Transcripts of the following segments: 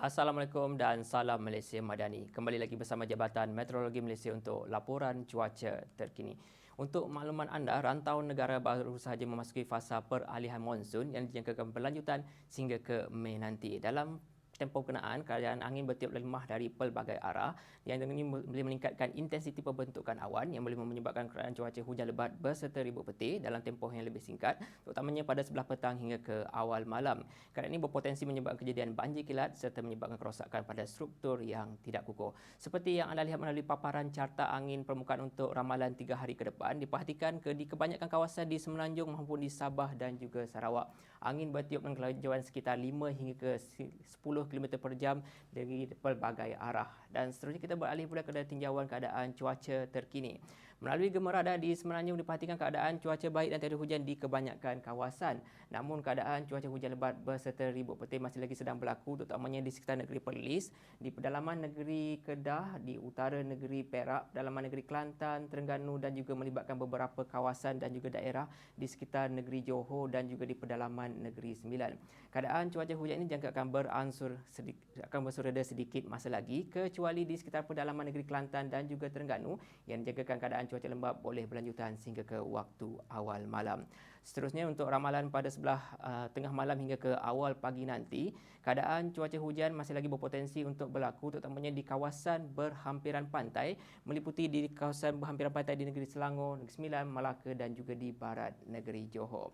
Assalamualaikum dan salam Malaysia Madani. Kembali lagi bersama Jabatan Meteorologi Malaysia untuk laporan cuaca terkini. Untuk makluman anda, rantau negara baru sahaja memasuki fasa peralihan monsun yang dijangkakan berlanjutan sehingga ke Mei nanti. Dalam tempoh kenaan keadaan angin bertiup lemah dari pelbagai arah yang ini boleh meningkatkan intensiti pembentukan awan yang boleh menyebabkan keadaan cuaca hujan lebat berserta ribut petir dalam tempoh yang lebih singkat terutamanya pada sebelah petang hingga ke awal malam. Keadaan ini berpotensi menyebabkan kejadian banjir kilat serta menyebabkan kerosakan pada struktur yang tidak kukuh. Seperti yang anda lihat melalui paparan carta angin permukaan untuk ramalan tiga hari ke depan diperhatikan ke di kebanyakan kawasan di Semenanjung maupun di Sabah dan juga Sarawak. Angin bertiup dengan kelajuan sekitar 5 hingga ke 10 km per jam dari pelbagai arah. Dan seterusnya kita beralih pula ke tinjauan keadaan cuaca terkini. Melalui gemerada di Semenanjung diperhatikan keadaan cuaca baik dan tiada hujan di kebanyakan kawasan. Namun keadaan cuaca hujan lebat berserta ribut petir masih lagi sedang berlaku terutamanya di sekitar negeri Perlis, di pedalaman negeri Kedah, di utara negeri Perak, pedalaman negeri Kelantan, Terengganu dan juga melibatkan beberapa kawasan dan juga daerah di sekitar negeri Johor dan juga di pedalaman negeri Sembilan. Keadaan cuaca hujan ini jangka akan beransur sedikit, akan bersureda sedikit masa lagi kecuali di sekitar pedalaman negeri Kelantan dan juga Terengganu yang dijagakan keadaan cuaca lembap boleh berlanjutan sehingga ke waktu awal malam. Seterusnya untuk ramalan pada sebelah uh, tengah malam hingga ke awal pagi nanti, keadaan cuaca hujan masih lagi berpotensi untuk berlaku terutamanya di kawasan berhampiran pantai meliputi di kawasan berhampiran pantai di negeri Selangor, Negeri Sembilan, Malacca dan juga di barat negeri Johor.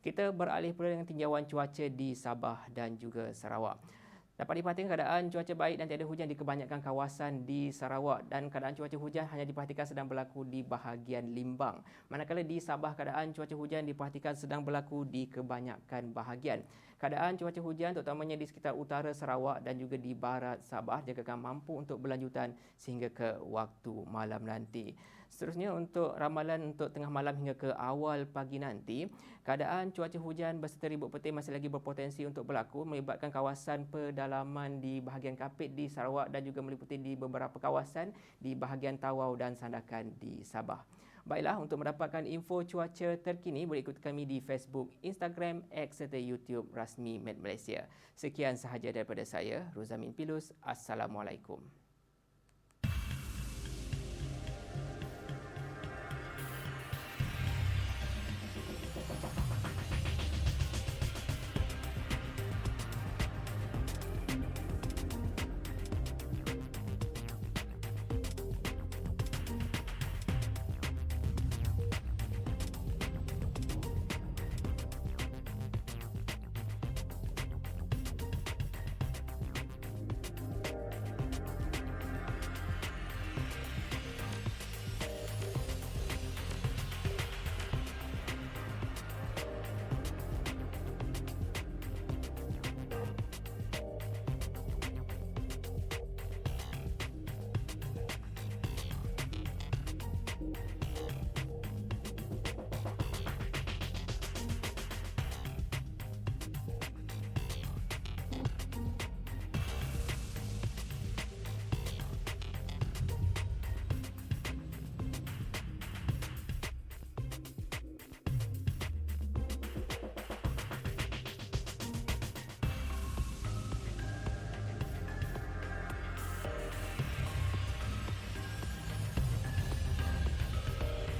Kita beralih pula dengan tinjauan cuaca di Sabah dan juga Sarawak. Dapat diperhatikan keadaan cuaca baik dan tiada hujan di kebanyakan kawasan di Sarawak dan keadaan cuaca hujan hanya diperhatikan sedang berlaku di bahagian Limbang. Manakala di Sabah keadaan cuaca hujan diperhatikan sedang berlaku di kebanyakan bahagian. Keadaan cuaca hujan terutamanya di sekitar utara Sarawak dan juga di barat Sabah jagakan mampu untuk berlanjutan sehingga ke waktu malam nanti. Seterusnya untuk ramalan untuk tengah malam hingga ke awal pagi nanti, keadaan cuaca hujan berserta ribut petir masih lagi berpotensi untuk berlaku melibatkan kawasan pedalaman di bahagian Kapit di Sarawak dan juga meliputi di beberapa kawasan di bahagian Tawau dan Sandakan di Sabah. Baiklah, untuk mendapatkan info cuaca terkini boleh ikuti kami di Facebook, Instagram, X serta YouTube rasmi Med Malaysia. Sekian sahaja daripada saya, Rozamin Pilus. Assalamualaikum.